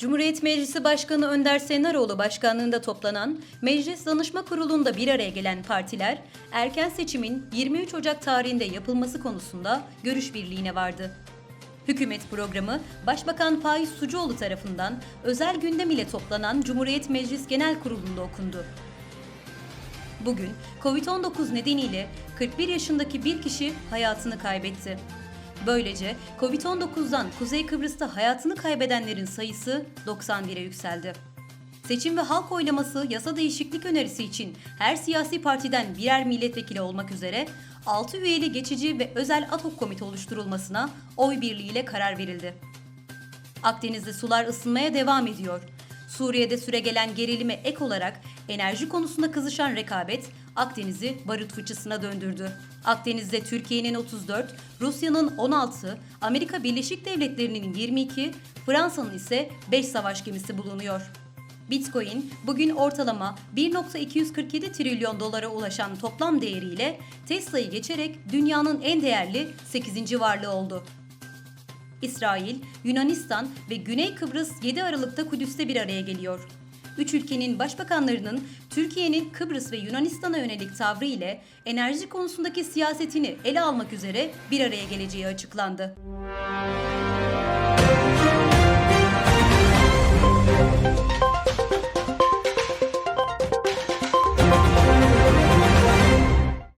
Cumhuriyet Meclisi Başkanı Önder Senaroğlu başkanlığında toplanan Meclis Danışma Kurulu'nda bir araya gelen partiler, erken seçimin 23 Ocak tarihinde yapılması konusunda görüş birliğine vardı. Hükümet programı Başbakan Faiz Sucuoğlu tarafından özel gündem ile toplanan Cumhuriyet Meclis Genel Kurulu'nda okundu. Bugün Covid-19 nedeniyle 41 yaşındaki bir kişi hayatını kaybetti. Böylece Covid-19'dan Kuzey Kıbrıs'ta hayatını kaybedenlerin sayısı 91'e yükseldi. Seçim ve halk oylaması yasa değişiklik önerisi için her siyasi partiden birer milletvekili olmak üzere 6 üyeli geçici ve özel hoc komite oluşturulmasına oy birliğiyle karar verildi. Akdeniz'de sular ısınmaya devam ediyor. Suriye'de süregelen gerilime ek olarak enerji konusunda kızışan rekabet Akdeniz'i barut fıçısına döndürdü. Akdeniz'de Türkiye'nin 34, Rusya'nın 16, Amerika Birleşik Devletleri'nin 22, Fransa'nın ise 5 savaş gemisi bulunuyor. Bitcoin bugün ortalama 1.247 trilyon dolara ulaşan toplam değeriyle Tesla'yı geçerek dünyanın en değerli 8. varlığı oldu. İsrail, Yunanistan ve Güney Kıbrıs 7 Aralık'ta Kudüs'te bir araya geliyor. Üç ülkenin başbakanlarının Türkiye'nin Kıbrıs ve Yunanistan'a yönelik tavrı ile enerji konusundaki siyasetini ele almak üzere bir araya geleceği açıklandı.